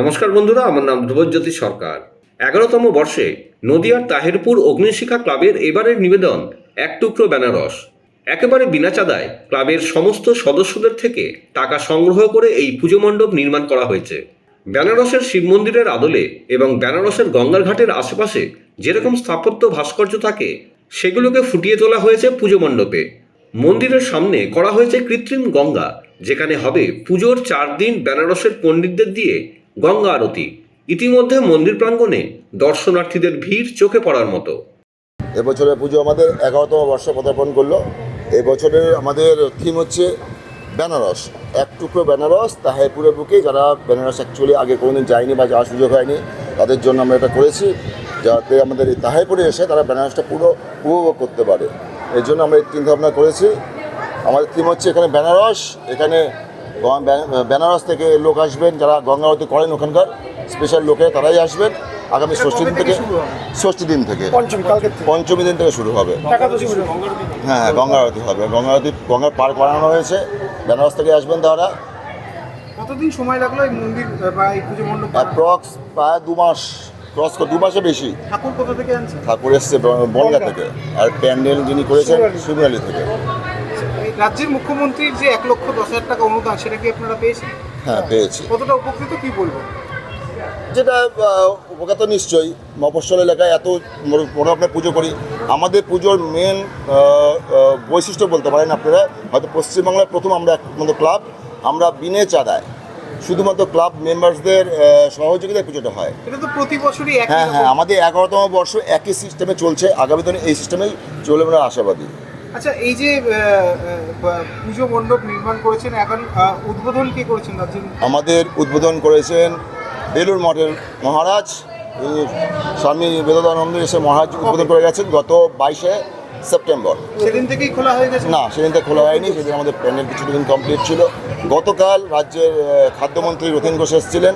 নমস্কার বন্ধুরা, আমার নাম ধ্রুবজ্যোতি সরকার। এগারোতম বর্ষে নদিয়ার তাহেরপুর অগ্নিশিখা ক্লাবের এবারের নিবেদন, এক টুকরো বেনারস। একেবারে বিনা চাঁদায় ক্লাবের সমস্ত সদস্যদের থেকে টাকা সংগ্রহ করে এই পুজো মণ্ডপ নির্মাণ করা হয়েছে। বেনারসের শিব মন্দিরের আদলে এবং বেনারসের গঙ্গার ঘাটের আশেপাশে যেরকম স্থাপত্য ভাস্কর্য থাকে, সেগুলোকে ফুটিয়ে তোলা হয়েছে পুজো মণ্ডপে। মন্দিরের সামনে করা হয়েছে কৃত্রিম গঙ্গা, যেখানে হবে পুজোর চার দিন বেনারসের পণ্ডিতদের দিয়ে গঙ্গা আরতি। ইতিমধ্যে মন্দির প্রাঙ্গণে দর্শনার্থীদের ভিড় চোখে পড়ার মতো। এবছরের পুজো আমাদের এগারোতম বর্ষ পদার্পণ করল। এবছরের আমাদের থিম হচ্ছে বেনারস। এক টুকরো বেনারস তাহেরপুরের বুকে। যারা বেনারস অ্যাকচুয়ালি আগে কোনোদিন যায়নি বা যাওয়ার সুযোগ হয়নি, তাদের জন্য আমরা এটা করেছি। যাতে আমাদের এই তাহেরপুরে এসে তারা বেনারসটা পুরো উপভোগ করতে পারে। এর জন্য আমরা এই চিন্তাভাবনা করেছি। আমাদের থিম হচ্ছে এখানে বেনারস, এখানে বেনারস থেকে লোক আসবেন যারা গঙ্গাবতী করেন ওখানকার স্পেশাল লোকে তারাই আসবেন। আগামী ষষ্ঠী দিন থেকে ষষ্ঠী দিন থেকে। পঞ্চমী দিন থেকে শুরু হবে। হ্যাঁ হ্যাঁ গঙ্গা আরতি হবে। গঙ্গা আরতি গঙ্গার পার বানানো হয়েছে। বেনারস থেকে আসবেন তারা। কতদিন সময় লাগল এই মন্দির বা এই পুজো মণ্ডপ অ্যাপ্রক্স প্রায় দু মাস ক্রস দু মাসে বেশি। ঠাকুর কোথা থেকে আনছে ঠাকুর এসছে বনগা। থেকে। আর প্যান্ডেল যিনি করেছেন শিবরালি। শিবরালি থেকে। রাজ্যের মুখ্যমন্ত্রীর যে এক লক্ষ দশ হাজার টাকা অনুদান সেটা কি আপনারা পেয়েছেন? হ্যাঁ পেয়েছি। কতটা উপকৃত কি বলব? যেটা আহ, উপকার নিশ্চয়ই। মফস্বল এলাকায় এত বড় আপনার পুজো করি। আমাদের পুজোর মেন বৈশিষ্ট্য বলতে পারেন আপনারা হয়তো পশ্চিমবাংলার প্রথম আমরা একমাত্র ক্লাব আমরা বিনে চাঁদায়। শুধুমাত্র ক্লাব মেম্বার্সদের সহযোগিতায় পুজোটা হয়। এটা তো প্রতি বছরই হ্যাঁ হ্যাঁ আমাদের এগারোতম বর্ষ একই সিস্টেমে চলছে। আগামী দিনে এই সিস্টেমেই চলে আমরা আশাবাদী। আচ্ছা এই যে পুজো মণ্ডপ নির্মাণ করেছেন এখন উদ্বোধন কি করেছেন আমাদের উদ্বোধন করেছেন বেলুর মঠের মহারাজ স্বামী বেদানন্দ এসে মহারাজ উদ্বোধন করে গেছেন গত বাইশে সেপ্টেম্বর। সেদিন থেকেই খোলা হয়ে গেছে? না সেদিন থেকে খোলা হয়নি সেদিন আমাদের প্যান্ডেল কিছুদিন কমপ্লিট ছিল। গতকাল রাজ্যের খাদ্যমন্ত্রী রথীন ঘোষ এসেছিলেন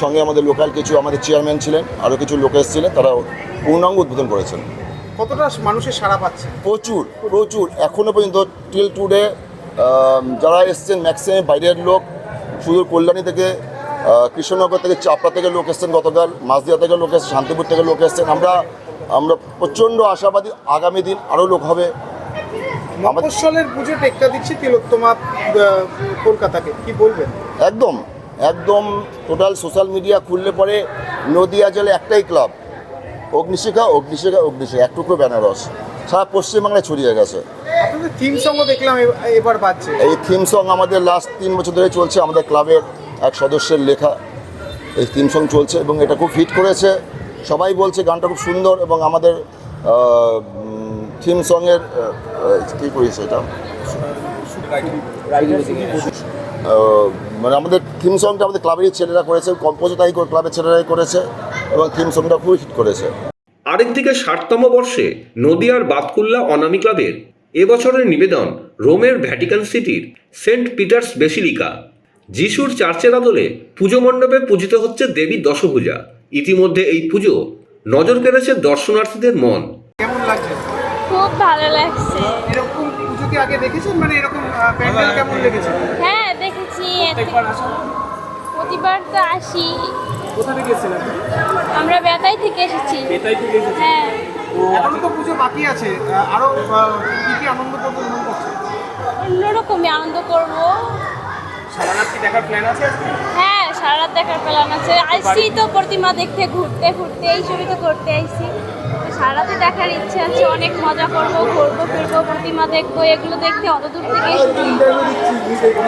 সঙ্গে আমাদের লোকাল কিছু আমাদের চেয়ারম্যান ছিলেন আরও কিছু লোক এসেছিলেন তারা পূর্ণাঙ্গ উদ্বোধন করেছেন। কতটা মানুষের সাড়া পাচ্ছে? প্রচুর প্রচুর। এখনও পর্যন্ত টিল টুডে যারা এসছেন ম্যাক্সিমাম বাইরের লোক সুদূর কল্যাণী থেকে কৃষ্ণনগর থেকে চাপড়া থেকে লোক এসছেন গতকাল মাঝদিয়া থেকে লোক এসছেন শান্তিপুর থেকে লোক এসছেন। আমরা আমরা প্রচণ্ড আশাবাদী আগামী দিন আরও লোক হবে। আমাদের মফস্বলের পুজো টেক্কা দিচ্ছে তিলোত্তমা কলকাতাকে। কি বলবেন? একদম একদম টোটাল সোশ্যাল মিডিয়া খুললে পরে নদিয়া জেলে একটাই ক্লাব অগ্নিশিখা অগ্নিশিখা অগ্নিশিখা এক টুকরো বেনারস। সারা পশ্চিমবাংলায় ছড়িয়ে গেছে। আপনাদের থিম সঙ্গ দেখলাম এবার বাজছে। এই থিম সং আমাদের লাস্ট তিন বছর ধরে চলছে। আমাদের ক্লাবের এক সদস্যের লেখা এই থিম সং চলছে এবং এটা খুব হিট করেছে। সবাই বলছে গানটা খুব সুন্দর এবং আমাদের থিম সঙের কী করেছে এটা মানে আমাদের থিম সংটা আমাদের ক্লাবেরই ছেলেরা করেছে। কম্পোজ তাই ক্লাবের ছেলেরাই করেছে। এবং থিম সংটা খুব হিট করেছে। আরেকদিকে ষাটতম বর্ষে নদিয়ার বাতকুল্লা অনামি ক্লাবের এবছরের নিবেদন রোমের ভ্যাটিকান সিটির সেন্ট পিটার্স বেসিলিকা। যিশুর চার্চের আদলে পুজো মণ্ডপে পূজিত হচ্ছে দেবী দশভূজা ইতিমধ্যে এই পুজো নজর কেড়েছে দর্শনার্থীদের মন। কেমন লাগছে? খুব ভালো লাগছে। এরকম পুজো কি আগে দেখেছেন? মানে এরকম প্যান্ডেল কেমন লেগেছে? হ্যাঁ দেখেছি। প্রতিবার তো আসি। কোথা থেকে আপনি আমরা বেতাই থেকে এসেছি? হ্যাঁ। এখনও তো পুজো বাকি আছে। আরও কি কি আনন্দ করব মনে করছে অন্যরকমই আনন্দ করব। সারা রাত কি দেখার প্ল্যান আছে হ্যাঁ সারা রাত দেখার প্ল্যান আছে। আইসি তো প্রতিমা দেখতে ঘুরতে ঘুরতে এই ছবি তো করতে আইসি। তো সারা রাতে দেখার ইচ্ছে আছে অনেক মজা করব ঘুরবো ফিরবো প্রতিমা দেখব এগুলো দেখতে অত দূর থেকে থেকে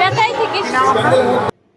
বেতাই থেকে এসেছি।